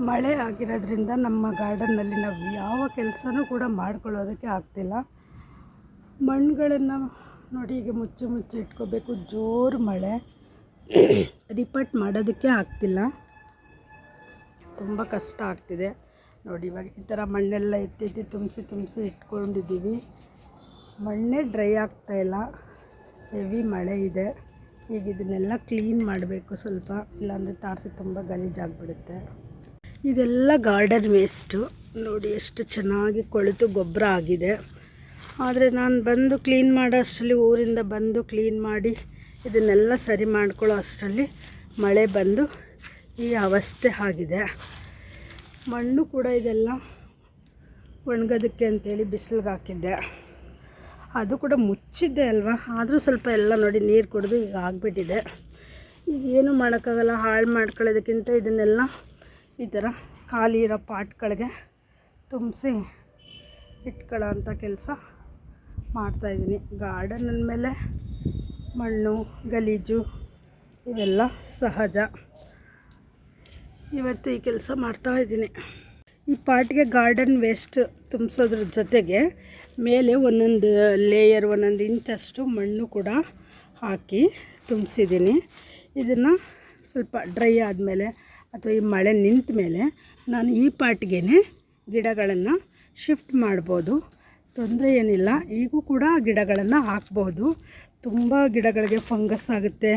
ಮಳೆ ಆಗಿರೋದ್ರಿಂದ ನಮ್ಮ ಗಾರ್ಡನ್ನಲ್ಲಿ ನಾವು ಯಾವ ಕೆಲಸನೂ ಕೂಡ ಮಾಡ್ಕೊಳ್ಳೋದಕ್ಕೆ ಆಗ್ತಿಲ್ಲ. ಮಣ್ಣುಗಳನ್ನು ನೋಡಿ ಹೀಗೆ ಮುಚ್ಚಿ ಮುಚ್ಚಿ ಇಟ್ಕೋಬೇಕು. ಜೋರು ಮಳೆ. ರಿಪಟ್ ಮಾಡೋದಕ್ಕೆ ಆಗ್ತಿಲ್ಲ. ತುಂಬ ಕಷ್ಟ ಆಗ್ತಿದೆ. ನೋಡಿ ಇವಾಗ ಈ ಥರ ಮಣ್ಣೆಲ್ಲ ಎತ್ತೆತ್ತಿ ತುಂಬಿಸಿ ತುಂಬಿಸಿ ಇಟ್ಕೊಂಡಿದ್ದೀವಿ. ಮಣ್ಣೇ ಡ್ರೈ ಆಗ್ತಾಯಿಲ್ಲ ಹೆವಿ ಮಳೆ ಇದೆ. ಈಗ ಇದನ್ನೆಲ್ಲ ಕ್ಲೀನ್ ಮಾಡಬೇಕು ಸ್ವಲ್ಪ. ಇಲ್ಲಾಂದರೆ ತಾರಸಿ ತುಂಬ ಗಲೀಜಾಗಿಬಿಡುತ್ತೆ. ಇದೆಲ್ಲ ಗಾರ್ಡನ್ ವೇಸ್ಟು. ನೋಡಿ ಎಷ್ಟು ಚೆನ್ನಾಗಿ ಕೊಳೆತು ಗೊಬ್ಬರ ಆಗಿದೆ. ಆದರೆ ನಾನು ಬಂದು ಕ್ಲೀನ್ ಮಾಡೋ ಅಷ್ಟರಲ್ಲಿ ಊರಿಂದ ಬಂದು ಕ್ಲೀನ್ ಮಾಡಿ ಇದನ್ನೆಲ್ಲ ಸರಿ ಮಾಡ್ಕೊಳ್ಳೋ ಅಷ್ಟರಲ್ಲಿ ಮಳೆ ಬಂದು ಈ ಅವಸ್ಥೆ ಆಗಿದೆ. ಮಣ್ಣು ಕೂಡ ಇದೆಲ್ಲ ಒಣಗೋದಕ್ಕೆ ಅಂತೇಳಿ ಬಿಸಿಲಿಗೆ ಹಾಕಿದ್ದೆ. ಅದು ಕೂಡ ಮುಚ್ಚಿದ್ದೆ ಅಲ್ವಾ? ಆದರೂ ಸ್ವಲ್ಪ ಎಲ್ಲ ನೋಡಿ ನೀರು ಕುಡಿದು ಈಗ ಆಗಿಬಿಟ್ಟಿದೆ. ಈಗ ಏನು ಮಾಡೋಕ್ಕಾಗಲ್ಲ? ಹಾಳು ಮಾಡ್ಕೊಳ್ಳೋದಕ್ಕಿಂತ ಇದನ್ನೆಲ್ಲ ಈ ಥರ ಖಾಲಿ ಇರೋ ಪಾಟ್ಗಳಿಗೆ ತುಂಬಿಸಿ ಇಟ್ಕೊಳ್ಳೋ ಅಂಥ ಕೆಲಸ ಮಾಡ್ತಾಯಿದ್ದೀನಿ ಗಾರ್ಡನ್ ಅಂದಮೇಲೆ ಮಣ್ಣು, ಗಲೀಜು ಇವೆಲ್ಲ ಸಹಜ. ಇವತ್ತು ಈ ಕೆಲಸ ಮಾಡ್ತಾಯಿದ್ದೀನಿ ಈ ಪಾಟ್ಗೆ ಗಾರ್ಡನ್ ವೇಸ್ಟ್ ತುಂಬಿಸೋದ್ರ ಜೊತೆಗೆ ಮೇಲೆ ಒಂದೊಂದು ಲೇಯರ್ ಒಂದೊಂದು ಇಂಚಷ್ಟು ಮಣ್ಣು ಕೂಡ ಹಾಕಿ ತುಂಬಿಸಿದ್ದೀನಿ. ಇದನ್ನು ಸ್ವಲ್ಪ ಡ್ರೈ ಆದಮೇಲೆ ಅಥವಾ ಈ ಮಳೆ ನಿಂತ ಮೇಲೆ ನಾನು ಈ ಪಾಟ್ಗೆ ಗಿಡಗಳನ್ನು ಶಿಫ್ಟ್ ಮಾಡ್ಬೋದು. ತೊಂದರೆ ಏನಿಲ್ಲ. ಈಗೂ ಕೂಡ ಗಿಡಗಳನ್ನು ಹಾಕ್ಬೋದು. ತುಂಬ ಗಿಡಗಳಿಗೆ ಫಂಗಸ್ ಆಗುತ್ತೆ.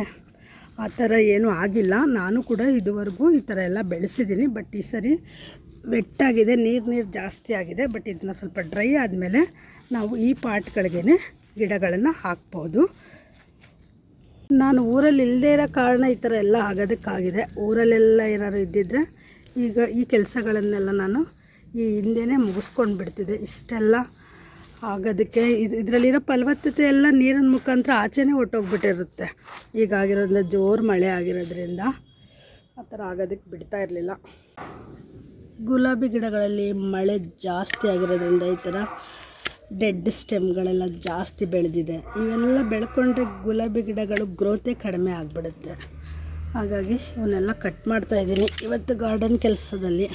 ಆ ಥರ ಏನೂ ಆಗಿಲ್ಲ. ನಾನು ಕೂಡ ಇದುವರೆಗೂ ಈ ಥರ ಎಲ್ಲ ಬೆಳೆಸಿದ್ದೀನಿ. ಬಟ್ ಈ ಸರಿ ವೆಟ್ಟಾಗಿದೆ. ನೀರು ನೀರು ಜಾಸ್ತಿ ಆಗಿದೆ. ಬಟ್ ಇದನ್ನ ಸ್ವಲ್ಪ ಡ್ರೈ ಆದಮೇಲೆ ನಾವು ಈ ಪಾಟ್ಗಳಿಗೆ ಗಿಡಗಳನ್ನು ಹಾಕ್ಬೋದು. ನಾನು ಊರಲ್ಲಿ ಇಲ್ಲದೇ ಇರೋ ಕಾರಣ ಈ ಥರ ಎಲ್ಲ ಆಗೋದಕ್ಕಾಗಿದೆ. ಊರಲ್ಲೆಲ್ಲ ಏನಾದ್ರು ಇದ್ದಿದ್ದರೆ ಈಗ ಈ ಕೆಲಸಗಳನ್ನೆಲ್ಲ ನಾನು ಈ ಹಿಂದೆ ಮುಗಿಸ್ಕೊಂಡು ಬಿಡ್ತಿದ್ದೆ. ಇಷ್ಟೆಲ್ಲ ಆಗೋದಕ್ಕೆ. ಇದು, ಇದರಲ್ಲಿರೋ ಫಲವತ್ತತೆ ಎಲ್ಲ ನೀರಿನ ಮುಖಾಂತರ ಆಚೆನೇ ಹೊಟ್ಟೋಗ್ಬಿಟ್ಟಿರುತ್ತೆ ಈಗಾಗಿರೋದ್ರಿಂದ ಜೋರು ಮಳೆ ಆಗಿರೋದ್ರಿಂದ ಆ ಥರ ಆಗೋದಕ್ಕೆ ಬಿಡ್ತಾ ಇರಲಿಲ್ಲ. ಗುಲಾಬಿ ಗಿಡಗಳಲ್ಲಿ ಮಳೆ ಜಾಸ್ತಿ ಆಗಿರೋದ್ರಿಂದ ಈ ಥರ ಡೆಡ್ ಸ್ಟೆಮ್ಗಳೆಲ್ಲ ಜಾಸ್ತಿ ಬೆಳೆದಿದೆ. ಇವೆಲ್ಲ ಬೆಳ್ಕೊಂಡ್ರೆ ಗುಲಾಬಿ ಗಿಡಗಳು ಗ್ರೋತೇ ಕಡಿಮೆ ಆಗಿಬಿಡುತ್ತೆ. ಹಾಗಾಗಿ ಇವನ್ನೆಲ್ಲ ಕಟ್ ಮಾಡ್ತಾಯಿದ್ದೀನಿ ಇವತ್ತು ಗಾರ್ಡನ್ ಕೆಲಸದಲ್ಲಿ.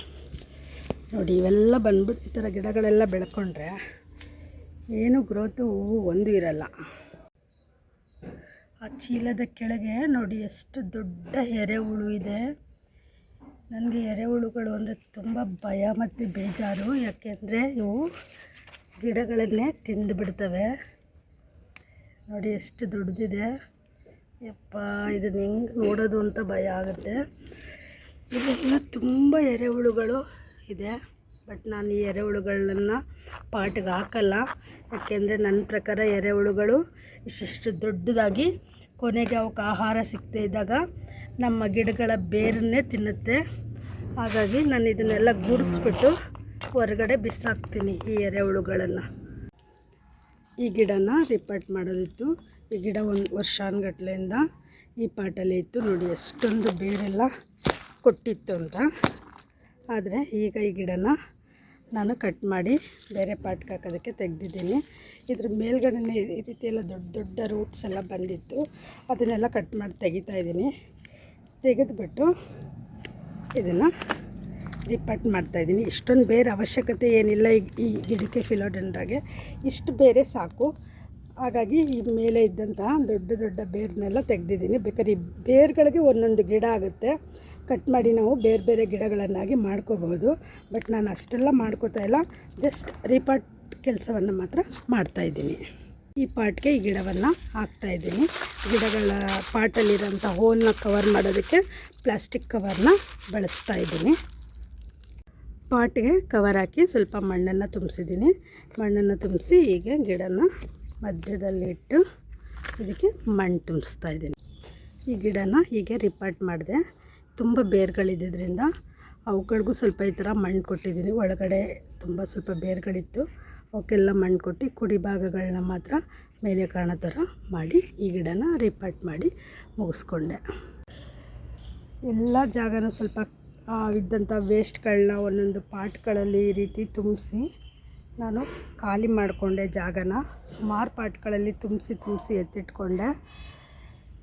ನೋಡಿ, ಇವೆಲ್ಲ ಬಂದ್ಬಿಟ್ಟು ಈ ಥರ ಗಿಡಗಳೆಲ್ಲ ಬೆಳ್ಕೊಂಡ್ರೆ ಏನು ಗ್ರೋತು ಹೂವು ಒಂದು ಇರಲ್ಲ. ಆ ಚೀಲದ ಕೆಳಗೆ ನೋಡಿ, ಎಷ್ಟು ದೊಡ್ಡ ಎರೆಹುಳು ಇದೆ. ನನಗೆ ಎರೆಹುಳುಗಳು ಅಂದರೆ ತುಂಬ ಭಯ ಮತ್ತು ಬೇಜಾರು. ಯಾಕೆಂದರೆ ಇವು ಗಿಡಗಳನ್ನೇ ತಿಂದು ಬಿಡ್ತವೆ. ನೋಡಿ ಎಷ್ಟು ದೊಡ್ಡದಿದೆ. ಯಪ್ಪ, ಇದನ್ನ ಹೆಂಗೆ ನೋಡೋದು ಅಂತ ಭಯ ಆಗುತ್ತೆ. ಇದೆಲ್ಲ ತುಂಬ ಎರೆಹುಳುಗಳು ಇದೆ. ಬಟ್ ನಾನು ಈ ಎರೆಹುಳುಗಳನ್ನು ಪಾಟ್ಗೆ ಹಾಕಲ್ಲ. ಯಾಕೆಂದರೆ ನನ್ನ ಪ್ರಕಾರ ಎರೆಹುಳುಗಳು ಇಷ್ಟಿಷ್ಟು ದೊಡ್ಡದಾಗಿ ಕೊನೆಗೆ ಅವಕ್ಕೆ ಆಹಾರ ಸಿಗದೇ ಇದ್ದಾಗ ನಮ್ಮ ಗಿಡಗಳ ಬೇರನ್ನೇ ತಿನ್ನುತ್ತೆ. ಹಾಗಾಗಿ ನಾನು ಇದನ್ನೆಲ್ಲ ಗುಡಿಸ್ಬಿಟ್ಟು ಹೊರಗಡೆ ಬಿಸಾಕ್ತೀನಿ ಈ ಎರೆಹುಳುಗಳನ್ನು ಈ ಗಿಡನ ರಿಪಾರ್ಟ್ ಮಾಡೋದಿತ್ತು. ಈ ಗಿಡ ಒಂದು ವರ್ಷಾನುಗಟ್ಲೆಯಿಂದ ಈ ಪಾಟಲ್ಲಿ ಇತ್ತು ನೋಡಿ, ಎಷ್ಟೊಂದು ಬೇರೆಲ್ಲ ಕೊಟ್ಟಿತ್ತು ಅಂತ. ಆದರೆ ಈಗ ಈ ಗಿಡನ ನಾನು ಕಟ್ ಮಾಡಿ ಬೇರೆ ಪಾಟ್ಗೆ ಹಾಕೋದಕ್ಕೆ ತೆಗೆದಿದ್ದೀನಿ. ಇದ್ರ ಮೇಲ್ಗಡೆ ಈ ರೀತಿ ಎಲ್ಲ ದೊಡ್ಡ ದೊಡ್ಡ ರೂಟ್ಸ್ ಎಲ್ಲ ಬಂದಿತ್ತು. ಅದನ್ನೆಲ್ಲ ಕಟ್ ಮಾಡಿ ತೆಗಿತಾ ಇದ್ದೀನಿ. ತೆಗೆದುಬಿಟ್ಟು ಇದನ್ನು ರಿಪಟ್ ಮಾಡ್ತಾಯಿದ್ದೀನಿ ಇಷ್ಟೊಂದು ಬೇರೆ ಅವಶ್ಯಕತೆ ಏನಿಲ್ಲ. ಈ ಈ ಗಿಡಕ್ಕೆ ಫಿಲೋಡೆಂಡ್ರಾಗೆ ಇಷ್ಟು ಬೇರೆ ಸಾಕು. ಹಾಗಾಗಿ ಈ ಮೇಲೆ ಇದ್ದಂತಹ ದೊಡ್ಡ ದೊಡ್ಡ ಬೇರ್ನೆಲ್ಲ ತೆಗೆದಿದ್ದೀನಿ. ಬೇಕಾದ್ರೆ ಈ ಬೇರ್ಗಳಿಗೆ ಒಂದೊಂದು ಗಿಡ ಆಗುತ್ತೆ. ಕಟ್ ಮಾಡಿ ನಾವು ಬೇರೆ ಬೇರೆ ಗಿಡಗಳನ್ನಾಗಿ ಮಾಡ್ಕೋಬಹುದು. ಬಟ್ ನಾನು ಅಷ್ಟೆಲ್ಲ ಮಾಡ್ಕೋತಾ ಇಲ್ಲ. ಜಸ್ಟ್ ರಿಪಾರ್ಟ್ ಕೆಲಸವನ್ನು ಮಾತ್ರ ಮಾಡ್ತಾಯಿದ್ದೀನಿ ಈ ಪಾಟ್ಗೆ ಈ ಗಿಡವನ್ನು ಹಾಕ್ತಾಯಿದ್ದೀನಿ ಗಿಡಗಳ ಪಾಟಲ್ಲಿರೋಂಥ ಹೋಲ್ನ ಕವರ್ ಮಾಡೋದಕ್ಕೆ ಪ್ಲಾಸ್ಟಿಕ್ ಕವರ್ನ ಬಳಸ್ತಾ ಇದ್ದೀನಿ. ಪಾಟ್ಗೆ ಕವರ್ ಹಾಕಿ ಸ್ವಲ್ಪ ಮಣ್ಣನ್ನು ತುಂಬಿಸಿದ್ದೀನಿ. ಮಣ್ಣನ್ನು ತುಂಬಿಸಿ ಹೀಗೆ ಗಿಡನ ಮಧ್ಯದಲ್ಲಿ ಇಟ್ಟು ಇದಕ್ಕೆ ಮಣ್ಣು ತುಂಬಿಸ್ತಾ ಇದ್ದೀನಿ. ಈ ಗಿಡನ ಹೀಗೆ ರಿಪಾರ್ಟ್ ಮಾಡಿದೆ. ತುಂಬ ಬೇರ್ಗಳಿದ್ದರಿಂದ ಅವುಗಳಿಗೂ ಸ್ವಲ್ಪ ಈ ಥರ ಮಣ್ಣು ಕೊಟ್ಟಿದ್ದೀನಿ. ಒಳಗಡೆ ತುಂಬ ಸ್ವಲ್ಪ ಬೇರ್ಗಳಿತ್ತು. ಅವಕ್ಕೆಲ್ಲ ಮಣ್ಣು ಕೊಟ್ಟು ಕುಡಿ ಭಾಗಗಳನ್ನ ಮಾತ್ರ ಮೇಲೆ ಕಾಣೋ ಥರ ಮಾಡಿ ಈ ಗಿಡನ ರಿಪಾರ್ಟ್ ಮಾಡಿ ಮುಗಿಸ್ಕೊಂಡೆ. ಎಲ್ಲ ಜಾಗನೂ ಸ್ವಲ್ಪ ಇದ್ದಂಥ ವೇಸ್ಟ್ಗಳನ್ನ ಒಂದೊಂದು ಪಾಟ್ಗಳಲ್ಲಿ ಈ ರೀತಿ ತುಂಬಿಸಿ ನಾನು ಖಾಲಿ ಮಾಡಿಕೊಂಡೆ ಜಾಗನ. ಸುಮಾರು ಪಾಟ್ಗಳಲ್ಲಿ ತುಂಬಿಸಿ ತುಂಬಿಸಿ ಎತ್ತಿಟ್ಕೊಂಡೆ.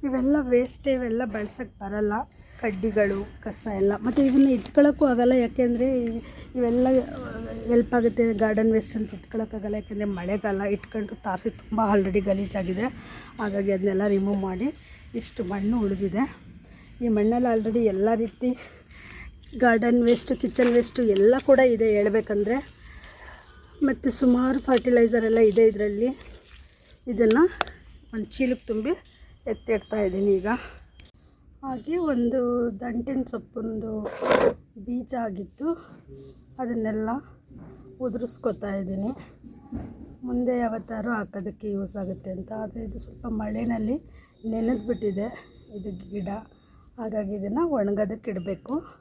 ಇವೆಲ್ಲ ವೇಸ್ಟ್ ಇವೆಲ್ಲ ಬಳಸೋಕ್ಕೆ ಬರಲ್ಲ. ಕಡ್ಡಿಗಳು, ಕಸ ಎಲ್ಲ. ಮತ್ತು ಇದನ್ನು ಇಟ್ಕೊಳ್ಳೋಕ್ಕೂ ಆಗಲ್ಲ. ಯಾಕೆಂದರೆ ಇವೆಲ್ಲ ಎಲ್ಪ್ ಆಗುತ್ತೆ ಗಾರ್ಡನ್ ವೇಸ್ಟ್ ಅಂತ ಇಟ್ಕೊಳ್ಳೋಕ್ಕಾಗಲ್ಲ ಯಾಕೆಂದರೆ ಮಳೆಗಾಲ ಇಟ್ಕೊಂಡು ತಾರಸಿ ತುಂಬ ಆಲ್ರೆಡಿ ಗಲೀಜಾಗಿದೆ. ಹಾಗಾಗಿ ಅದನ್ನೆಲ್ಲ ರಿಮೂವ್ ಮಾಡಿ ಇಷ್ಟು ಮಣ್ಣು ಉಳಿದಿದೆ. ಈ ಮಣ್ಣಲ್ಲಿ ಆಲ್ರೆಡಿ ಎಲ್ಲ ರೀತಿ ಗಾರ್ಡನ್ ವೇಸ್ಟು ಕಿಚನ್ ವೇಸ್ಟು ಎಲ್ಲ ಕೂಡ ಇದೆ ಹೇಳಬೇಕಂದ್ರೆ. ಮತ್ತು ಸುಮಾರು ಫರ್ಟಿಲೈಸರ್ ಎಲ್ಲ ಇದೆ ಇದರಲ್ಲಿ. ಇದನ್ನು ಒಂದು ಚೀಲಕ್ಕೆ ತುಂಬಿ ಎತ್ತಿಡ್ತಾ ಇದ್ದೀನಿ ಈಗ. ಹಾಗೆ ಒಂದು ದಂಟಿನ ಸೊಪ್ಪೊಂದು ಬೀಜ ಆಗಿತ್ತು ಅದನ್ನೆಲ್ಲ ಉದುರಿಸ್ಕೊತಾ ಇದ್ದೀನಿ. ಮುಂದೆ ಯಾವತ್ತಾದ್ರೂ ಹಾಕೋದಕ್ಕೆ ಯೂಸ್ ಆಗುತ್ತೆ ಅಂತ. ಆದರೆ ಇದು ಸ್ವಲ್ಪ ಮಳೆಯಲ್ಲಿ ನೆನೆದ್ಬಿಟ್ಟಿದೆ. ಇದು ಗಿಡ. ಹಾಗಾಗಿ ಇದನ್ನು ಒಣಗೋದಕ್ಕೆ ಇಡಬೇಕು.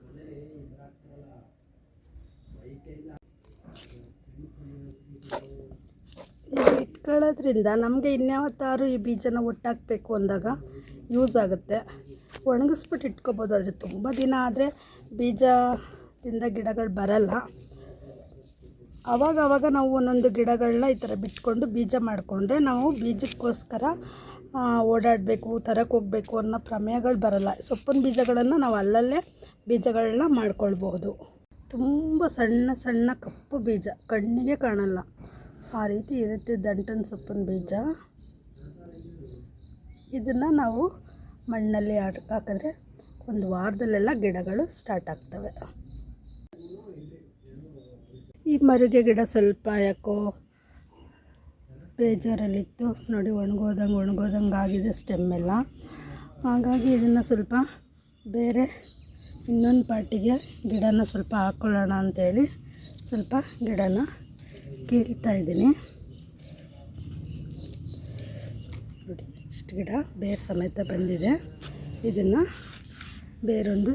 ಇಟ್ಕೊಳ್ಳೋದ್ರಿಂದ ನಮಗೆ ಇನ್ಯಾವತ್ತಾರು ಈ ಬೀಜನ ಒಟ್ಟಾಕಬೇಕು ಅಂದಾಗ ಯೂಸ್ ಆಗುತ್ತೆ. ಒಣಗಿಸ್ಬಿಟ್ಟು ಇಟ್ಕೋಬೋದು ಆದರೆ ತುಂಬ ದಿನ ಆದರೆ ಬೀಜದಿಂದ ಗಿಡಗಳು ಬರಲ್ಲ. ಆವಾಗ ಆವಾಗ ನಾವು ಒಂದೊಂದು ಗಿಡಗಳನ್ನ ಈ ಥರ ಬಿಟ್ಕೊಂಡು ಬೀಜ ಮಾಡಿಕೊಂಡ್ರೆ ನಾವು ಬೀಜಕ್ಕೋಸ್ಕರ ಓಡಾಡಬೇಕು, ತರಕ್ಕೆ ಹೋಗಬೇಕು ಅನ್ನೋ ಪ್ರಮೇಯಗಳು ಬರಲ್ಲ. ಸೊಪ್ಪಿನ ಬೀಜಗಳನ್ನು ನಾವು ಅಲ್ಲಲ್ಲೇ ಬೀಜಗಳನ್ನ ಮಾಡ್ಕೊಳ್ಬಹುದು. ತುಂಬ ಸಣ್ಣ ಸಣ್ಣ ಕಪ್ಪು ಬೀಜ. ಕಣ್ಣಿಗೆ ಕಾಣಲ್ಲ. ಆ ರೀತಿ ಇರುತ್ತೆ ದಂಟನ ಸೊಪ್ಪಿನ ಬೀಜ. ಇದನ್ನು ನಾವು ಮಣ್ಣಲ್ಲಿ ಹಾಕ್- ಹಾಕಿದ್ರೆ ಒಂದು ವಾರದಲ್ಲೆಲ್ಲ ಗಿಡಗಳು ಸ್ಟಾರ್ಟ್ ಆಗ್ತವೆ. ಈ ಮರುಗೆ ಗಿಡ ಸ್ವಲ್ಪ ಯಾಕೋ ಬೇಜಾರಲ್ಲಿತ್ತು. ನೋಡಿ, ಒಣಗೋದಂಗೆ ಒಣಗೋದಂಗೆ ಆಗಿದೆ ಸ್ಟೆಮ್ಮೆಲ್ಲ ಹಾಗಾಗಿ ಇದನ್ನು ಸ್ವಲ್ಪ ಬೇರೆ ಇನ್ನೊಂದು ಪಾಟಿಗೆ ಗಿಡನ ಸ್ವಲ್ಪ ಹಾಕ್ಕೊಳ್ಳೋಣ ಅಂಥೇಳಿ ಸ್ವಲ್ಪ ಗಿಡನ ಕೀಳ್ತಾ ಇದ್ದೀನಿ. ನೋಡಿ, ಇಷ್ಟು ಗಿಡ ಬೇರು ಸಮೇತ ಬಂದಿದೆ. ಇದನ್ನು ಬೇರೊಂದು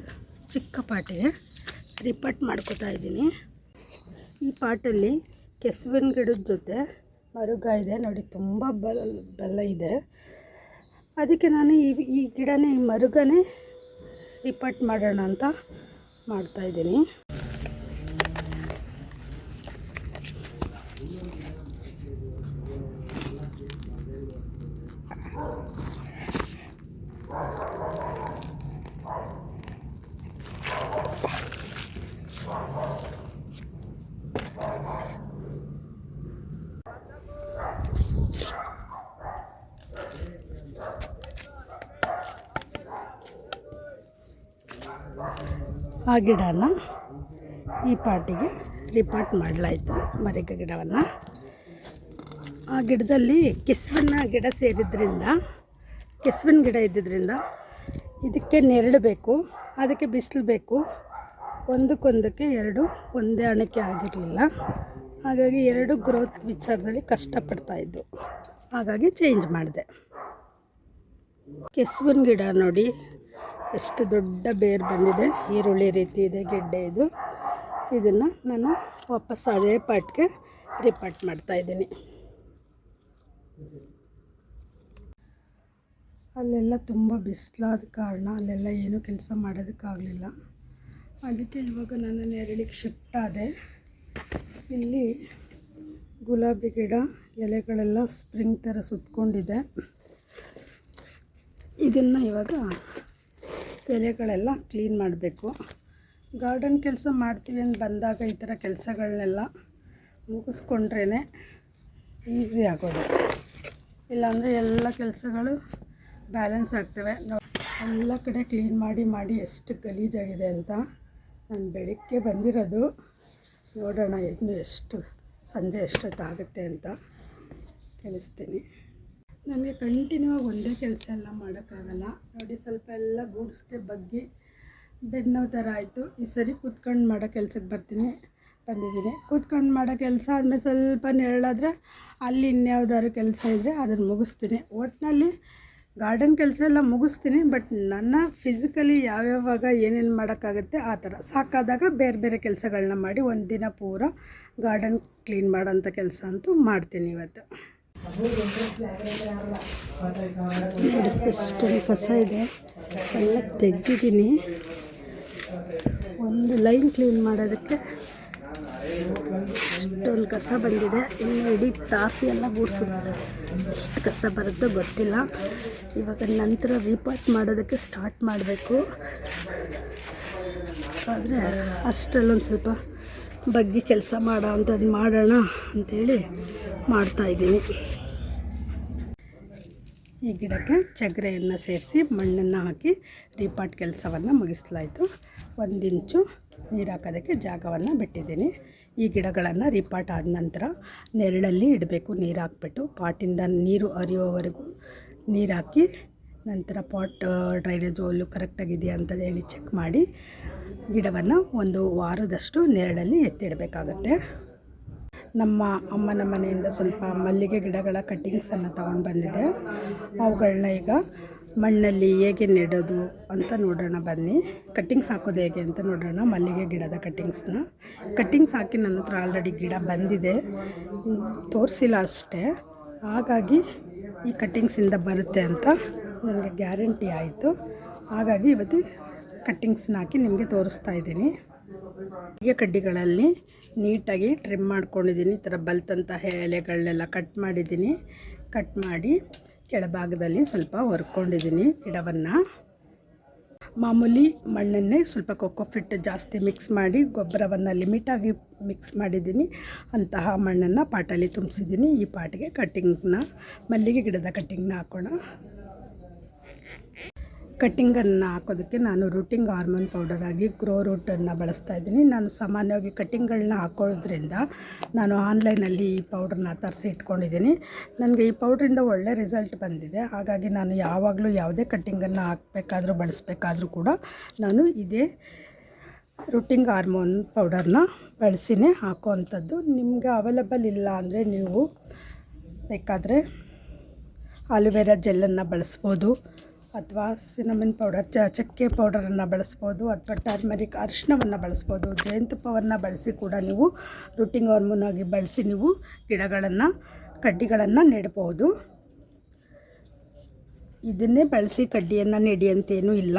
ಚಿಕ್ಕ ಪಾಟಿಗೆ ರಿಪಟ್ ಮಾಡ್ಕೋತಾ ಇದ್ದೀನಿ. ಈ ಪಾಟಲ್ಲಿ ಕೆಸುವಿನ ಗಿಡದ ಜೊತೆ ಮರುಗ ಇದೆ. ನೋಡಿ, ತುಂಬ ಬಲ ಬಲ ಇದೆ. ಅದಕ್ಕೆ ನಾನು ಈ ಈ ಗಿಡನೇ, ಈ ಮರುಗನೇ ರಿಪಟ್ ಮಾಡೋಣ ಅಂತ ಮಾಡ್ತಾಯಿದ್ದೀನಿ ಆ ಗಿಡನ ಈ ಪಾಟಿಗೆ ರಿಪಾಟ್ ಮಾಡಲಾಯಿತು, ಮರಿಕ ಗಿಡವನ್ನು. ಆ ಗಿಡದಲ್ಲಿ ಕೆಸುವಿನ ಗಿಡ ಸೇರಿದ್ರಿಂದ, ಕೆಸುವಿನ ಗಿಡ ಇದ್ದಿದ್ದರಿಂದ ಇದಕ್ಕೆ ನೆರಳು ಬೇಕು, ಅದಕ್ಕೆ ಬಿಸಿಲು ಬೇಕು. ಒಂದಕ್ಕೊಂದಕ್ಕೆ ಎರಡು, ಒಂದೇ ಅಣಕ್ಕೆ ಆಗಿರಲಿಲ್ಲ. ಹಾಗಾಗಿ ಎರಡು ಗ್ರೋತ್ ವಿಚಾರದಲ್ಲಿ ಕಷ್ಟಪಡ್ತಾ ಇದ್ದು. ಹಾಗಾಗಿ ಚೇಂಜ್ ಮಾಡಿದೆ. ಕೆಸುವಿನ ಗಿಡ ನೋಡಿ ಎಷ್ಟು ದೊಡ್ಡ ಬೇರು ಬಂದಿದೆ. ಈರುಳ್ಳಿ ರೀತಿ ಇದೆ, ಗೆಡ್ಡೆ ಇದು. ಇದನ್ನು ನಾನು ವಾಪಸ್ ಅದೇ ಪಾಟ್ಗೆ ರಿಪಾಟ್ ಮಾಡ್ತಾಯಿದ್ದೀನಿ ಅಲ್ಲೆಲ್ಲ ತುಂಬ ಬಿಸಿಲಾದ ಕಾರಣ ಅಲ್ಲೆಲ್ಲ ಏನೂ ಕೆಲಸ ಮಾಡೋದಕ್ಕಾಗಲಿಲ್ಲ. ಅದಕ್ಕೆ ಇವಾಗ ನಾನು ನೆರಳಿಗೆ ಶಿಫ್ಟ್ ಆದೆ. ಇಲ್ಲಿ ಗುಲಾಬಿ ಗಿಡ, ಎಲೆಗಳೆಲ್ಲ ಸ್ಪ್ರಿಂಗ್ ಥರ ಸುತ್ತಕೊಂಡಿದೆ ಇದನ್ನು ಇವಾಗ ಎಲೆಗಳೆಲ್ಲ ಕ್ಲೀನ್ ಮಾಡಬೇಕು. ಗಾರ್ಡನ್ ಕೆಲಸ ಮಾಡ್ತೀವಿ ಅಂತ ಬಂದಾಗ ಈ ಥರ ಕೆಲಸಗಳನ್ನೆಲ್ಲ ಮುಗಿಸ್ಕೊಂಡ್ರೇ ಈಸಿ ಆಗೋದು. ಇಲ್ಲಾಂದರೆ ಎಲ್ಲ ಕೆಲಸಗಳು ಬ್ಯಾಲೆನ್ಸ್ ಆಗ್ತವೆ. ಎಲ್ಲ ಕಡೆ ಕ್ಲೀನ್ ಮಾಡಿ ಮಾಡಿ ಎಷ್ಟು ಗಲೀಜಾಗಿದೆ ಅಂತ ನಾನು ಬೆಳಿಗ್ಗೆ ಬಂದಿರೋದು. ನೋಡೋಣ ಇನ್ನು ಎಷ್ಟು ಸಂಜೆ ಎಷ್ಟೊತ್ತಾಗುತ್ತೆ ಅಂತ ತಿಳಿಸ್ತೀನಿ. ನನಗೆ ಕಂಟಿನ್ಯೂ ಆಗಿ ಒಂದೇ ಕೆಲಸ ಎಲ್ಲ ಮಾಡೋಕ್ಕಾಗಲ್ಲ. ನೋಡಿ ಸ್ವಲ್ಪ ಎಲ್ಲ ಗೂಡಿಸ್ದೆ ಬಗ್ಗಿ ಬೆನ್ನೋ ಥರ ಆಯಿತು. ಈ ಸರಿ ಕೂತ್ಕೊಂಡು ಮಾಡೋ ಕೆಲ್ಸಕ್ಕೆ ಬರ್ತೀನಿ, ಬಂದಿದ್ದೀನಿ. ಕೂತ್ಕೊಂಡು ಮಾಡೋ ಕೆಲಸ ಆದಮೇಲೆ ಸ್ವಲ್ಪ ನೆರಳಾದರೆ ಅಲ್ಲಿ ಇನ್ಯಾವ್ದಾದ್ರು ಕೆಲಸ ಇದ್ದರೆ ಅದನ್ನು ಮುಗಿಸ್ತೀನಿ. ಒಟ್ಟಿನಲ್ಲಿ ಗಾರ್ಡನ್ ಕೆಲಸ ಎಲ್ಲ ಮುಗಿಸ್ತೀನಿ, ಬಟ್ ನನ್ನ ಫಿಸಿಕಲಿ ಯಾವ್ಯಾವಾಗ ಏನೇನು ಮಾಡೋಕ್ಕಾಗುತ್ತೆ ಆ ಥರ. ಸಾಕಾದಾಗ ಬೇರೆ ಬೇರೆ ಕೆಲಸಗಳನ್ನ ಮಾಡಿ ಒಂದು ದಿನ ಪೂರ ಗಾರ್ಡನ್ ಕ್ಲೀನ್ ಮಾಡೋಂಥ ಕೆಲಸ ಅಂತೂ ಮಾಡ್ತೀನಿ ಇವತ್ತು. ಎಷ್ಟೊಂದು ಕಸ ಇದೆ. ಎಲ್ಲ ತೆಗ್ದಿದ್ದೀನಿ. ಒಂದು ಲೈನ್ ಕ್ಲೀನ್ ಮಾಡೋದಕ್ಕೆ ಇಷ್ಟೊಂದು ಕಸ ಬಂದಿದೆ. ಇನ್ನು ಇಡೀ ತಾಸಿ ಎಲ್ಲ ಗೂಡಿಸಿದ್ದಾರೆ ಎಷ್ಟು ಕಸ ಬರುತ್ತೋ ಗೊತ್ತಿಲ್ಲ. ಇವಾಗ ನಂತರ ರಿಪೋರ್ಟ್ ಮಾಡೋದಕ್ಕೆ ಸ್ಟಾರ್ಟ್ ಮಾಡಬೇಕು. ಆದರೆ ಅಷ್ಟರಲ್ಲೊಂದು ಸ್ವಲ್ಪ ಬಗ್ಗಿ ಕೆಲಸ ಮಾಡೋ ಅಂಥದ್ದು ಮಾಡೋಣ ಅಂಥೇಳಿ ಮಾಡ್ತಾಯಿದ್ದೀನಿ ಈ ಗಿಡಕ್ಕೆ ಚಗರೆಯನ್ನು ಸೇರಿಸಿ ಮಣ್ಣನ್ನು ಹಾಕಿ ರೀಪಾಟ್ ಕೆಲಸವನ್ನು ಮುಗಿಸ್ಲಾಯಿತು. ಒಂದಿಂಚು ನೀರು ಹಾಕೋದಕ್ಕೆ ಜಾಗವನ್ನು ಬಿಟ್ಟಿದ್ದೀನಿ. ಈ ಗಿಡಗಳನ್ನು ರೀಪಾಟ್ ಆದ ನಂತರ ನೆರಳಲ್ಲಿ ಇಡಬೇಕು ನೀರು ಹಾಕ್ಬಿಟ್ಟು. ಪಾಟಿಂದ ನೀರು ಹರಿಯೋವರೆಗೂ ನೀರು ಹಾಕಿ ನಂತರ ಪಾಟ್ ಡ್ರೈನೇಜ್ ಹೋಲು ಕರೆಕ್ಟಾಗಿದೆಯಾ ಅಂತ ಹೇಳಿ ಚೆಕ್ ಮಾಡಿ ಗಿಡವನ್ನು ಒಂದು ವಾರದಷ್ಟು ನೆರಳಲ್ಲಿ ಎತ್ತಿಡಬೇಕಾಗತ್ತೆ. ನಮ್ಮ ಅಮ್ಮನ ಮನೆಯಿಂದ ಸ್ವಲ್ಪ ಮಲ್ಲಿಗೆ ಗಿಡಗಳ ಕಟ್ಟಿಂಗ್ಸನ್ನು ತಗೊಂಡು ಬಂದಿದೆ. ಅವುಗಳನ್ನ ಈಗ ಮಣ್ಣಲ್ಲಿ ಹೇಗೆ ನೆಡೋದು ಅಂತ ನೋಡೋಣ ಬನ್ನಿ. ಕಟ್ಟಿಂಗ್ಸ್ ಹಾಕೋದು ಹೇಗೆ ಅಂತ ನೋಡೋಣ. ಮಲ್ಲಿಗೆ ಗಿಡದ ಕಟ್ಟಿಂಗ್ಸ್ನ. ಕಟ್ಟಿಂಗ್ಸ್ ಹಾಕಿ ನನ್ನ ಹತ್ರ ಆಲ್ರೆಡಿ ಗಿಡ ಬಂದಿದೆ. ತೋರಿಸಿಲ್ಲ ಅಷ್ಟೇ. ಹಾಗಾಗಿ ಈ ಕಟ್ಟಿಂಗ್ಸಿಂದ ಬರುತ್ತೆ ಅಂತ ನನಗೆ ಗ್ಯಾರಂಟಿ ಆಯಿತು. ಹಾಗಾಗಿ ಇವತ್ತು ಕಟ್ಟಿಂಗ್ಸ್ನ ಹಾಕಿ ನಿಮಗೆ ತೋರಿಸ್ತಾ ಇದ್ದೀನಿ. ಈಗ ಕಡ್ಡಿಗಳಲ್ಲಿ ನೀಟಾಗಿ ಟ್ರಿಮ್ ಮಾಡ್ಕೊಂಡಿದ್ದೀನಿ. ಈ ಥರ ಬಲ್ತಂತಹ ಎಲೆಗಳನ್ನೆಲ್ಲ ಕಟ್ ಮಾಡಿದ್ದೀನಿ. ಕಟ್ ಮಾಡಿ ಕೆಳಭಾಗದಲ್ಲಿ ಸ್ವಲ್ಪ ಹೊರ್ಕೊಂಡಿದ್ದೀನಿ ಗಿಡವನ್ನು. ಮಾಮೂಲಿ ಮಣ್ಣನ್ನೇ ಸ್ವಲ್ಪ ಕೊಕ್ಕೋಫಿಟ್ ಜಾಸ್ತಿ ಮಿಕ್ಸ್ ಮಾಡಿ ಗೊಬ್ಬರವನ್ನು ಲಿಮಿಟಾಗಿ ಮಿಕ್ಸ್ ಮಾಡಿದ್ದೀನಿ. ಅಂತಹ ಮಣ್ಣನ್ನು ಪಾಟಲ್ಲಿ ತುಂಬಿಸಿದ್ದೀನಿ. ಈ ಪಾಟಿಗೆ ಕಟ್ಟಿಂಗ್ನ ಮಲ್ಲಿಗೆ ಗಿಡದ ಕಟ್ಟಿಂಗ್ನ ಹಾಕೋಣ. ಕಟ್ಟಿಂಗನ್ನು ಹಾಕೋದಕ್ಕೆ ನಾನು ರೂಟಿಂಗ್ ಹಾರ್ಮೋನ್ ಪೌಡರ್ ಆಗಿ ಗ್ರೋ ರೂಟನ್ನು ಬಳಸ್ತಾ ಇದ್ದೀನಿ. ನಾನು ಸಾಮಾನ್ಯವಾಗಿ ಕಟ್ಟಿಂಗ್ಗಳನ್ನ ಹಾಕೋದ್ರಿಂದ ನಾನು ಆನ್ಲೈನಲ್ಲಿ ಈ ಪೌಡ್ರನ್ನ ತರಿಸಿ ಇಟ್ಕೊಂಡಿದ್ದೀನಿ. ನನಗೆ ಈ ಪೌಡ್ರಿಂದ ಒಳ್ಳೆ ರಿಸಲ್ಟ್ ಬಂದಿದೆ. ಹಾಗಾಗಿ ನಾನು ಯಾವಾಗಲೂ ಯಾವುದೇ ಕಟ್ಟಿಂಗನ್ನು ಹಾಕಬೇಕಾದ್ರೂ ಬಳಸಬೇಕಾದ್ರೂ ಕೂಡ ನಾನು ಇದೇ ರೂಟಿಂಗ್ ಹಾರ್ಮೋನ್ ಪೌಡರ್ನ ಬಳಸಿನೇ ಹಾಕೋವಂಥದ್ದು. ನಿಮಗೆ ಅವೈಲಬಲ್ ಇಲ್ಲ ಅಂದರೆ ನೀವು ಬೇಕಾದರೆ ಆಲೋವೆರಾ ಜೆಲ್ಲನ್ನು ಬಳಸ್ಬೋದು. ಅಥವಾ ಸಿನಮನ್ ಪೌಡರ್, ಚ, ಚಕ್ಕೆ ಪೌಡರನ್ನು ಬಳಸ್ಬೋದು ಅಥವಾ ಟರ್ಮರಿಕ್ ಅರಿಶಿಣವನ್ನು ಬಳಸ್ಬೋದು. ಜೇನುತುಪ್ಪವನ್ನು ಬಳಸಿ ಕೂಡ ನೀವು ರೂಟಿಂಗ್ ಹಾರ್ಮೋನ್ ಆಗಿ ಬಳಸಿ ನೀವು ಗಿಡಗಳನ್ನು, ಕಡ್ಡಿಗಳನ್ನು ನೆಡಬಹುದು. ಇದನ್ನೇ ಬಳಸಿ ಕಡ್ಡಿಯನ್ನು ನೆಡಿ ಅಂತೇನೂ ಇಲ್ಲ.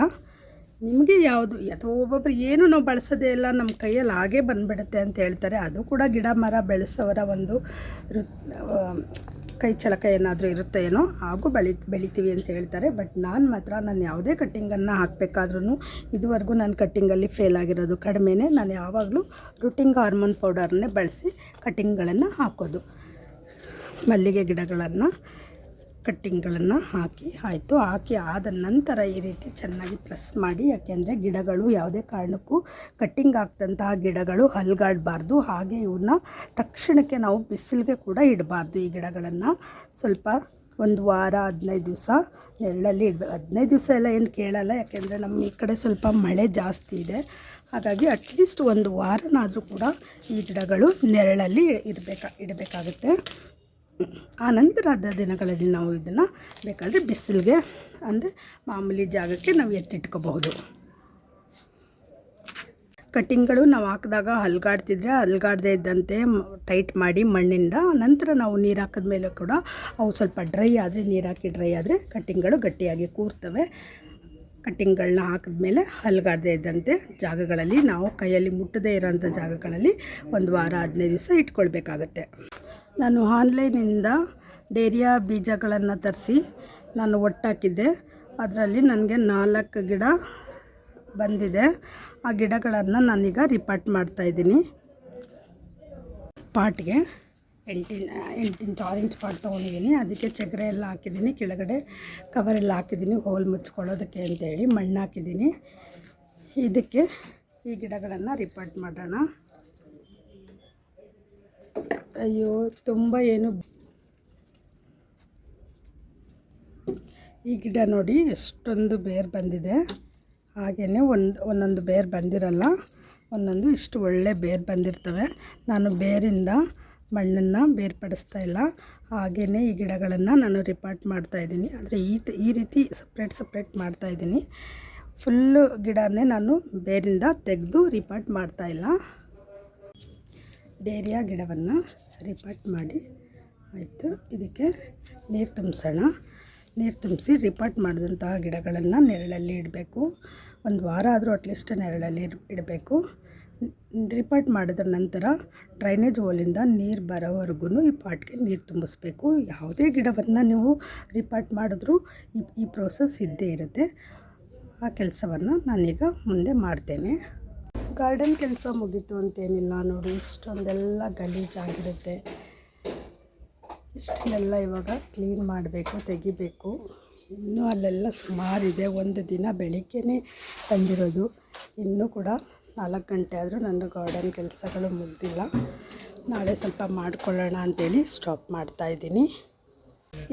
ನಿಮಗೆ ಯಾವುದು, ಅಥವಾ ಒಬ್ಬೊಬ್ರು ಏನು ನಾವು ಬಳಸೋದೇ ಇಲ್ಲ, ನಮ್ಮ ಕೈಯಲ್ಲಿ ಹಾಗೇ ಬಂದುಬಿಡುತ್ತೆ ಅಂತ ಹೇಳ್ತಾರೆ. ಅದು ಕೂಡ ಗಿಡ ಮರ ಬೆಳೆಸೋರ ಒಂದು ಕೈ ಚಳಕ ಏನಾದರೂ ಇರುತ್ತೆ ಏನೋ, ಹಾಗೂ ಬೆಳಿ, ಬೆಳಿತೀವಿ ಅಂತ ಹೇಳ್ತಾರೆ. ಬಟ್ ನಾನು ಮಾತ್ರ ನಾನು ಯಾವುದೇ ಕಟ್ಟಿಂಗನ್ನು ಹಾಕಬೇಕಾದ್ರೂ ಇದುವರೆಗೂ ನಾನು ಕಟ್ಟಿಂಗಲ್ಲಿ ಫೇಲ್ ಆಗಿರೋದು ಕಡಿಮೆನೇ ನಾನು ಯಾವಾಗಲೂ ರೂಟಿಂಗ್ ಹಾರ್ಮೋನ್ ಪೌಡರ್ನೇ ಬಳಸಿ ಕಟ್ಟಿಂಗ್ಗಳನ್ನು ಹಾಕೋದು. ಮಲ್ಲಿಗೆ ಗಿಡಗಳನ್ನು ಕಟ್ಟಿಂಗ್ಗಳನ್ನು ಹಾಕಿ, ಆಯಿತು. ಹಾಕಿ ಆದ ನಂತರ ಈ ರೀತಿ ಚೆನ್ನಾಗಿ ಪ್ರೆಸ್ ಮಾಡಿ, ಯಾಕೆಂದರೆ ಗಿಡಗಳು ಯಾವುದೇ ಕಾರಣಕ್ಕೂ ಕಟ್ಟಿಂಗ್ ಆಗ್ತಂತಹ ಗಿಡಗಳು ಹಲ್ಗಾಡಬಾರ್ದು. ಹಾಗೆ ಇವನ್ನ ತಕ್ಷಣಕ್ಕೆ ನಾವು ಬಿಸಿಲಿಗೆ ಕೂಡ ಇಡಬಾರ್ದು ಈ ಗಿಡಗಳನ್ನು. ಸ್ವಲ್ಪ ಒಂದು ವಾರ, ಹದಿನೈದು ದಿವಸ ನೆರಳಲ್ಲಿ ಇಡಬೇಕು ಹದಿನೈದು ದಿವಸ ಎಲ್ಲ ಏನು ಕೇಳಲ್ಲ, ಯಾಕೆಂದರೆ ನಮ್ಮ ಈ ಕಡೆ ಸ್ವಲ್ಪ ಮಳೆ ಜಾಸ್ತಿ ಇದೆ. ಹಾಗಾಗಿ ಅಟ್ಲೀಸ್ಟ್ ಒಂದು ವಾರನಾದರೂ ಕೂಡ ಈ ಗಿಡಗಳು ನೆರಳಲ್ಲಿ ಇರಬೇಕಾ ಇಡಬೇಕಾಗುತ್ತೆ. ಆ ನಂತರದ ದಿನಗಳಲ್ಲಿ ನಾವು ಇದನ್ನು ಬೇಕಾದರೆ ಬಿಸಿಲಿಗೆ, ಅಂದರೆ ಮಾಮೂಲಿ ಜಾಗಕ್ಕೆ ನಾವು ಎತ್ತಿಟ್ಕೋಬಹುದು. ಕಟ್ಟಿಂಗ್ಗಳು ನಾವು ಹಾಕಿದಾಗ ಹಲ್ಗಾಡ್ತಿದ್ರೆ ಹಲ್ಗಾಡದೇ ಇದ್ದಂತೆ ಟೈಟ್ ಮಾಡಿ ಮಣ್ಣಿಂದ, ನಂತರ ನಾವು ನೀರು ಹಾಕಿದ ಮೇಲೆ ಕೂಡ ಅವು ಸ್ವಲ್ಪ ಡ್ರೈ ಆದರೆ, ನೀರು ಹಾಕಿ ಡ್ರೈ ಆದರೆ ಕಟ್ಟಿಂಗ್ಗಳು ಗಟ್ಟಿಯಾಗಿ ಕೂರ್ತವೆ. ಕಟ್ಟಿಂಗ್ಗಳನ್ನ ಹಾಕಿದ್ಮೇಲೆ ಹಲ್ಗಾಡದೇ ಇದ್ದಂತೆ ಜಾಗಗಳಲ್ಲಿ ನಾವು ಕೈಯಲ್ಲಿ ಮುಟ್ಟದೇ ಇರೋಂಥ ಜಾಗಗಳಲ್ಲಿ ಒಂದು ವಾರ, ಹದಿನೈದು ದಿವಸ ಇಟ್ಕೊಳ್ಬೇಕಾಗತ್ತೆ. ನಾನು ಆನ್ಲೈನಿಂದ ಡೇರಿಯಾ ಬೀಜಗಳನ್ನು ತರಿಸಿ ನಾನು ಒಟ್ಟಾಕಿದ್ದೆ. ಅದರಲ್ಲಿ ನನಗೆ ನಾಲ್ಕು ಗಿಡ ಬಂದಿದೆ. ಆ ಗಿಡಗಳನ್ನು ನಾನೀಗ ರಿಪಾರ್ಟ್ ಮಾಡ್ತಾಯಿದ್ದೀನಿ ಪಾಟ್ಗೆ ಎಂಟಿನ ಎಂಟು ಇಂಚ್ ಪಾಟ್ ತೊಗೊಂಡಿದ್ದೀನಿ. ಅದಕ್ಕೆ ಚಗರೆ ಎಲ್ಲ ಹಾಕಿದ್ದೀನಿ. ಕೆಳಗಡೆ ಕವರೆಲ್ಲ ಹಾಕಿದ್ದೀನಿ. ಹೋಲ್ ಮುಚ್ಕೊಳ್ಳೋದಕ್ಕೆ ಅಂತೇಳಿ ಮಣ್ಣು ಹಾಕಿದ್ದೀನಿ. ಇದಕ್ಕೆ ಈ ಗಿಡಗಳನ್ನು ರಿಪಾರ್ಟ್ ಮಾಡೋಣ. ಅಯ್ಯೋ, ತುಂಬ ಏನು. ಈ ಗಿಡ ನೋಡಿ ಎಷ್ಟೊಂದು ಬೇರು ಬಂದಿದೆ. ಹಾಗೆಯೇ ಒಂದು, ಒಂದೊಂದು ಬೇರು ಬಂದಿರಲ್ಲ, ಒಂದೊಂದು ಇಷ್ಟು ಒಳ್ಳೆ ಬೇರು ಬಂದಿರ್ತವೆ. ನಾನು ಬೇರಿಂದ ಮಣ್ಣನ್ನು ಬೇರ್ಪಡಿಸ್ತಾ ಇಲ್ಲ. ಹಾಗೆಯೇ ಈ ಗಿಡಗಳನ್ನು ನಾನು ರಿಪಾರ್ಟ್ ಮಾಡ್ತಾಯಿದ್ದೀನಿ ಆದರೆ ಈ ಈ ರೀತಿ ಸಪ್ರೇಟ್ ಸಪ್ರೇಟ್ ಮಾಡ್ತಾಯಿದ್ದೀನಿ ಫುಲ್ಲು ಗಿಡನೇ ನಾನು ಬೇರಿಂದ ತೆಗೆದು ರಿಪಾರ್ಟ್ ಮಾಡ್ತಾಯಿಲ್ಲ ಡೇರಿಯಾ ಗಿಡವನ್ನು ರಿಪಾರ್ಟ್ ಮಾಡಿ. ಆಯಿತು, ಇದಕ್ಕೆ ನೀರು ತುಂಬಿಸೋಣ. ನೀರು ತುಂಬಿಸಿ ರಿಪಾರ್ಟ್ ಮಾಡಿದಂತಹ ಗಿಡಗಳನ್ನು ನೆರಳಲ್ಲಿ ಇಡಬೇಕು. ಒಂದು ವಾರ ಆದರೂ ಅಟ್ಲೀಸ್ಟ್ ನೆರಳಲ್ಲಿ ಇಡಬೇಕು. ರಿಪಟ್ ಮಾಡಿದ ನಂತರ ಡ್ರೈನೇಜ್ ಹೋಲಿಂದ ನೀರು ಬರೋವರೆಗೂ ಈ ಪಾಟ್ಗೆ ನೀರು ತುಂಬಿಸ್ಬೇಕು. ಯಾವುದೇ ಗಿಡವನ್ನು ನೀವು ರಿಪಾರ್ಟ್ ಮಾಡಿದ್ರೂ ಈ ಈ ಪ್ರೋಸೆಸ್ ಇದ್ದೇ ಇರುತ್ತೆ. ಆ ಕೆಲಸವನ್ನು ನಾನೀಗ ಮುಂದೆ ಮಾಡ್ತೇನೆ. ಗಾರ್ಡನ್ ಕೆಲಸ ಮುಗೀತು ಅಂತೇನಿಲ್ಲ ನೋಡಿ, ಇಷ್ಟೊಂದೆಲ್ಲ ಗಲೀಜಾಗಿರುತ್ತೆ ಇಷ್ಟನ್ನೆಲ್ಲ ಇವಾಗ ಕ್ಲೀನ್ ಮಾಡಬೇಕು, ತೆಗಿಬೇಕು. ಇನ್ನೂ ಅಲ್ಲೆಲ್ಲ ಸುಮಾರಿದೆ, ಒಂದು ದಿನ ಬೆಳಿಗ್ಗೆನೇ ತಂದಿರೋದು. ಇನ್ನೂ ಕೂಡ ನಾಲ್ಕು ಗಂಟೆ ಆದರೂ ನನ್ನ ಗಾರ್ಡನ್ ಕೆಲಸಗಳು ಮುಗ್ದಿಲ್ಲ. ನಾಳೆ ಸ್ವಲ್ಪ ಮಾಡ್ಕೊಳ್ಳೋಣ ಅಂತೇಳಿ ಸ್ಟಾಪ್ ಮಾಡ್ತಾಯಿದ್ದೀನಿ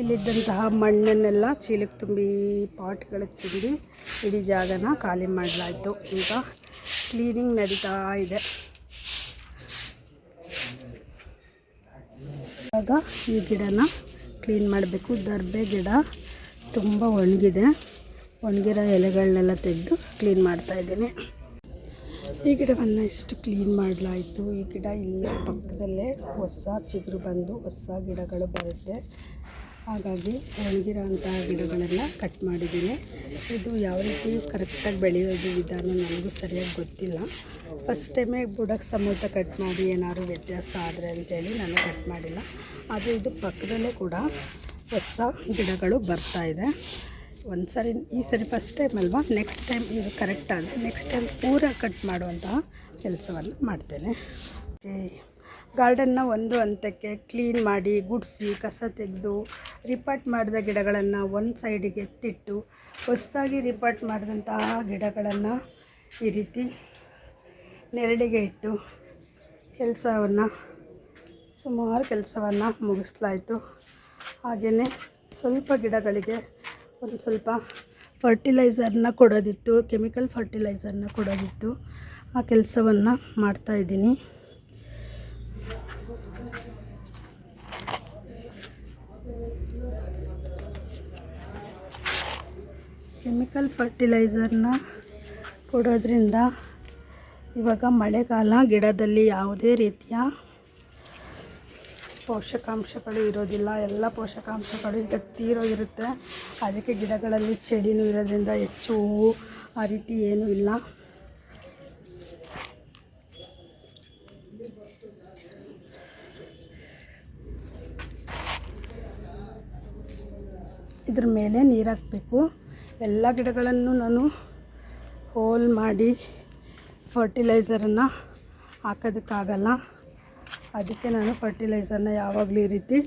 ಇಲ್ಲಿದ್ದಂತಹ ಮಣ್ಣನ್ನೆಲ್ಲ ಚೀಲಕ್ಕೆ ತುಂಬಿ ಪಾಟ್ಗಳಿಗೆ ತುಂಬಿ, ಇಡೀ ಜಾಗನ ಖಾಲಿ ಮಾಡಲಾಯಿತು. ಈಗ ಕ್ಲೀನಿಂಗ್ ನಡೀತಾ ಇದೆ. ಇವಾಗ ಈ ಗಿಡನ ಕ್ಲೀನ್ ಮಾಡಬೇಕು. ದರ್ಬೆ ಗಿಡ ತುಂಬ ಒಣಗಿದೆ. ಒಣಗಿರೋ ಎಲೆಗಳನ್ನೆಲ್ಲ ತೆಗೆದು ಕ್ಲೀನ್ ಮಾಡ್ತಾ ಇದ್ದೀನಿ. ಈ ಗಿಡವನ್ನು ಇಷ್ಟು ಕ್ಲೀನ್ ಮಾಡಲಾಯಿತು. ಈ ಗಿಡ ಇಲ್ಲಿ ಪಕ್ಕದಲ್ಲೇ ಹೊಸ ಚಿಗುರು ಬಂದು ಹೊಸ ಗಿಡಗಳು ಬರುತ್ತೆ. ಹಾಗಾಗಿ ಒಣಗಿರೋಂಥ ಗಿಡಗಳೆಲ್ಲ ಕಟ್ ಮಾಡಿದ್ದೀನಿ. ಇದು ಯಾವ ರೀತಿ ಕರೆಕ್ಟಾಗಿ ಬೆಳೆಯೋದು ವಿಧಾನ ನನಗೂ ಸರಿಯಾಗಿ ಗೊತ್ತಿಲ್ಲ. ಫಸ್ಟ್ ಟೈಮೇ ಬುಡಕ್ಕೆ ಸಮೇತ ಕಟ್ ಮಾಡಿ ಏನಾದ್ರು ವ್ಯತ್ಯಾಸ ಆದರೆ ಅಂತೇಳಿ ನಾನು ಕಟ್ ಮಾಡಿಲ್ಲ. ಆದರೆ ಇದು ಪಕ್ಕದಲ್ಲೇ ಕೂಡ ಹೊಸ ಗಿಡಗಳು ಬರ್ತಾ ಇದೆ. ಒಂದು ಸರಿ ಈ ಸರಿ ಫಸ್ಟ್ ಟೈಮ್ ಅಲ್ವಾ? ನೆಕ್ಸ್ಟ್ ಟೈಮ್ ಇದು ಕರೆಕ್ಟ್ ಆದರೆ ನೆಕ್ಸ್ಟ್ ಟೈಮ್ ಪೂರ ಕಟ್ ಮಾಡುವಂತಹ ಕೆಲಸವನ್ನು ಮಾಡ್ತೇನೆ. ಓಕೆ ಗಾರ್ಡನ್ನ ಒಂದು ಹಂತಕ್ಕೆ ಕ್ಲೀನ್ ಮಾಡಿ ಗುಡಿಸಿ, ಕಸ ತೆಗೆದು ರಿಪಾರ್ಟ್ ಮಾಡಿದ ಗಿಡಗಳನ್ನು ಒಂದು ಸೈಡಿಗೆ ಎತ್ತಿಟ್ಟು ಹೊಸದಾಗಿ ರಿಪಾರ್ಟ್ ಮಾಡಿದಂತಹ ಗಿಡಗಳನ್ನು ಈ ರೀತಿ ನೆರಳಿಗೆ ಇಟ್ಟು ಕೆಲಸವನ್ನು, ಸುಮಾರು ಕೆಲಸವನ್ನು ಮುಗಿಸ್ಲಾಯಿತು. ಹಾಗೆಯೇ ಸ್ವಲ್ಪ ಗಿಡಗಳಿಗೆ ಒಂದು ಸ್ವಲ್ಪ ಫರ್ಟಿಲೈಸರ್ನ ಕೊಡೋದಿತ್ತು ಕೆಮಿಕಲ್ ಫರ್ಟಿಲೈಸರ್ನ ಕೊಡೋದಿತ್ತು. ಆ ಕೆಲಸವನ್ನು ಮಾಡ್ತಾಯಿದ್ದೀನಿ ಕೆಮಿಕಲ್ ಫರ್ಟಿಲೈಸರ್ನ ಕೊಡೋದ್ರಿಂದ ಇವಾಗ ಮಳೆಗಾಲ, ಗಿಡದಲ್ಲಿ ಯಾವುದೇ ರೀತಿಯ ಪೋಷಕಾಂಶಗಳು ಇರೋದಿಲ್ಲ. ಎಲ್ಲ ಪೋಷಕಾಂಶಗಳು ಈಗ ತೀರೋಗಿರುತ್ತೆ ಅದಕ್ಕೆ ಗಿಡಗಳಲ್ಲಿ ಚಳಿನೂ ಇರೋದ್ರಿಂದ ಹೆಚ್ಚು ಹೂವು ಆ ರೀತಿ ಏನೂ ಇಲ್ಲ. ಇದ್ರ ಮೇಲೆ ನೀರು ಹಾಕಬೇಕು. ಎಲ್ಲ ಗಿಡಗಳನ್ನು ನಾನು ಹೋಲ್ ಮಾಡಿ ಫರ್ಟಿಲೈಸರನ್ನು ಹಾಕೋದಕ್ಕಾಗಲ್ಲ. ಅದಕ್ಕೆ ನಾನು ಫರ್ಟಿಲೈಸರ್ನ ಯಾವಾಗಲೂ ಈ ರೀತಿ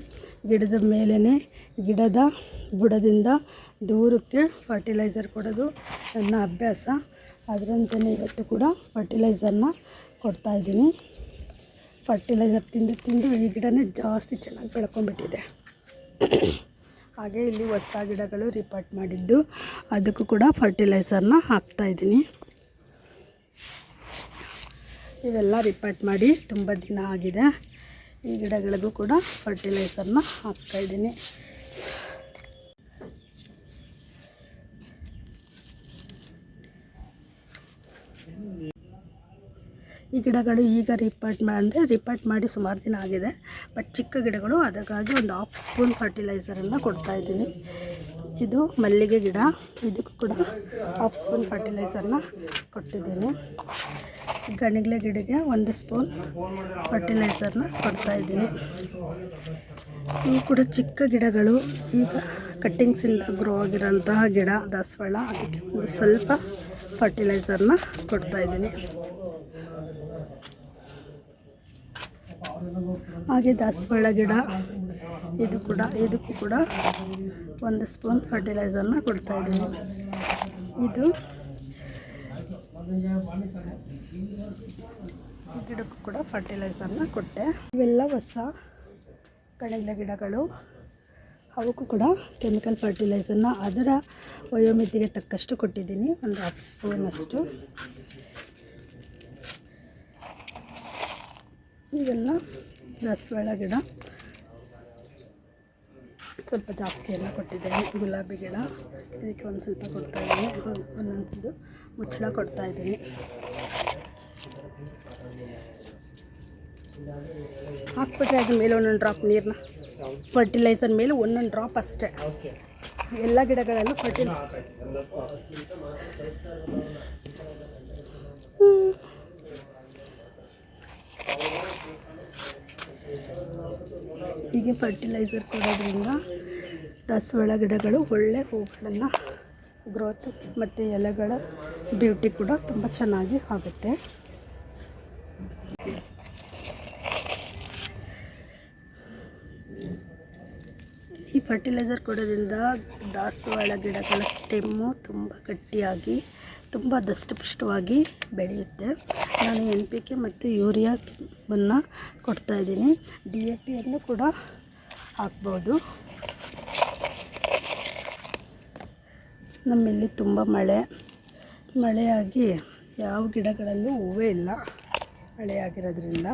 ಗಿಡದ ಮೇಲೇ ಗಿಡದ ಬುಡದಿಂದ ದೂರಕ್ಕೆ ಫರ್ಟಿಲೈಸರ್ ಕೊಡೋದು ನನ್ನ ಅಭ್ಯಾಸ. ಅದರಂತೆಯೇ ಇವತ್ತು ಕೂಡ ಫರ್ಟಿಲೈಸರ್ನ ಕೊಡ್ತಾಯಿದ್ದೀನಿ ಫರ್ಟಿಲೈಸರ್ ತಿಂದು ತಿಂದು ಈ ಗಿಡನೇ ಜಾಸ್ತಿ ಚೆನ್ನಾಗಿ ಬೆಳ್ಕೊಂಬಿಟ್ಟಿದೆ ಹಾಗೆ ಇಲ್ಲಿ ಹೊಸ ಗಿಡಗಳು ರಿಪಾರ್ಟ್ ಮಾಡಿದ್ದು. ಅದಕ್ಕೂ ಕೂಡ ಫರ್ಟಿಲೈಸರ್ನ ಹಾಕ್ತಾಯಿದ್ದೀನಿ ಇವೆಲ್ಲ ರಿಪಾರ್ಟ್ ಮಾಡಿ ತುಂಬ ದಿನ ಆಗಿದೆ. ಈ ಗಿಡಗಳಿಗೂ ಕೂಡ ಫರ್ಟಿಲೈಸರ್ನ ಹಾಕ್ತಾಯಿದ್ದೀನಿ ಈ ಗಿಡಗಳು ಈಗ ರಿಪಾರ್ಟ್ ಅಂದರೆ ರಿಪೋರ್ಟ್ ಮಾಡಿ ಸುಮಾರು ದಿನ ಆಗಿದೆ. ಬಟ್ ಚಿಕ್ಕ ಗಿಡಗಳು, ಅದಕ್ಕಾಗಿ ಒಂದು ಹಾಫ್ ಸ್ಪೂನ್ ಫರ್ಟಿಲೈಸರನ್ನು ಕೊಡ್ತಾಯಿದ್ದೀನಿ ಇದು ಮಲ್ಲಿಗೆ ಗಿಡ, ಇದಕ್ಕೂ ಕೂಡ ಹಾಫ್ ಸ್ಪೂನ್ ಫರ್ಟಿಲೈಸರ್ನ ಕೊಟ್ಟಿದ್ದೀನಿ. ಗಣಿಗ್ಲೆ ಗಿಡಕ್ಕೆ ಒಂದು ಸ್ಪೂನ್ ಫರ್ಟಿಲೈಸರ್ನ ಕೊಡ್ತಾಯಿದ್ದೀನಿ ಇವು ಕೂಡ ಚಿಕ್ಕ ಗಿಡಗಳು. ಈಗ ಕಟ್ಟಿಂಗ್ಸಿಂದ ಗ್ರೋ ಆಗಿರೋಂತಹ ಗಿಡ, ದಾಸವಾಳ, ಅದಕ್ಕೆ ಒಂದು ಸ್ವಲ್ಪ ಫರ್ಟಿಲೈಸರ್ನ ಕೊಡ್ತಾಯಿದ್ದೀನಿ ಹಾಗೆ ದಾಸವಾಳ ಗಿಡ, ಇದು ಕೂಡ, ಇದಕ್ಕೂ ಕೂಡ ಒಂದು ಸ್ಪೂನ್ ಫರ್ಟಿಲೈಸರ್ನ ಕೊಡ್ತಾಯಿದ್ದೀನಿ ಇದು ಗಿಡಕ್ಕೂ ಕೂಡ ಫರ್ಟಿಲೈಸರ್ನ ಕೊಟ್ಟೆ. ಇವೆಲ್ಲ ಹೊಸ ಕಡಲೆ ಗಿಡಗಳು. ಅವಕ್ಕೂ ಕೂಡ ಕೆಮಿಕಲ್ ಫರ್ಟಿಲೈಸರ್ನ ಅದರ ವಯೋಮಿತಿಗೆ ತಕ್ಕಷ್ಟು ಕೊಟ್ಟಿದ್ದೀನಿ. ಒಂದು ಹಾಫ್ ಸ್ಪೂನಷ್ಟು ಇವೆಲ್ಲ ದಾಸವಾಳ ಗಿಡ. ಸ್ವಲ್ಪ ಜಾಸ್ತಿ ಎಲ್ಲ ಕೊಟ್ಟಿದ್ದೇನೆ, ಗುಲಾಬಿ ಗಿಡ. ಇದಕ್ಕೆ ಒಂದು ಸ್ವಲ್ಪ ಕೊಡ್ತಾಯಿದ್ದೀನಿ ಒಂದೊಂದು ಮುಚ್ಚಳ ಕೊಡ್ತಾಯಿದ್ದೀನಿ ಹಾಕ್ಬಿಟ್ರೆ ಅದ್ರ ಮೇಲೆ ಒಂದೊಂದು ಡ್ರಾಪ್ ನೀರನ್ನ ಫರ್ಟಿಲೈಸರ್ ಮೇಲೆ ಒಂದೊಂದು ಡ್ರಾಪ್ ಅಷ್ಟೇ. ಎಲ್ಲ ಗಿಡಗಳಲ್ಲೂ ಫರ್ಟಿಲ್ ಹೀಗೆ ಫರ್ಟಿಲೈಸರ್ ಕೊಡೋದ್ರಿಂದ ದಾಸವಾಳ ಗಿಡಗಳು ಒಳ್ಳೆ ಹೂಗಳನ್ನು ಗ್ರೋತ್ ಮತ್ತು ಎಲೆಗಳ ಬ್ಯೂಟಿ ಕೂಡ ತುಂಬ ಚೆನ್ನಾಗಿ ಆಗುತ್ತೆ. ಈ ಫರ್ಟಿಲೈಸರ್ ಕೊಡೋದ್ರಿಂದ ದಾಸವಾಳ ಗಿಡಗಳ ಸ್ಟೆಮ್ಮು ತುಂಬ ಗಟ್ಟಿಯಾಗಿ ತುಂಬ ದಷ್ಟಪುಷ್ಟವಾಗಿ ಬೆಳೆಯುತ್ತೆ. ನಾನು ಎನ್ ಪಿ ಕೆ ಮತ್ತು ಯೂರಿಯಾವನ್ನು ಕೊಡ್ತಾಯಿದ್ದೀನಿ ಡಿ ಎ ಪಿಯನ್ನು ಕೂಡ ಹಾಕ್ಬೋದು. ನಮ್ಮಲ್ಲಿ ತುಂಬ ಮಳೆ. ಮಳೆಯಾಗಿ ಯಾವ ಗಿಡಗಳಲ್ಲೂ ಹೂವೇ ಇಲ್ಲ. ಮಳೆಯಾಗಿರೋದ್ರಿಂದ.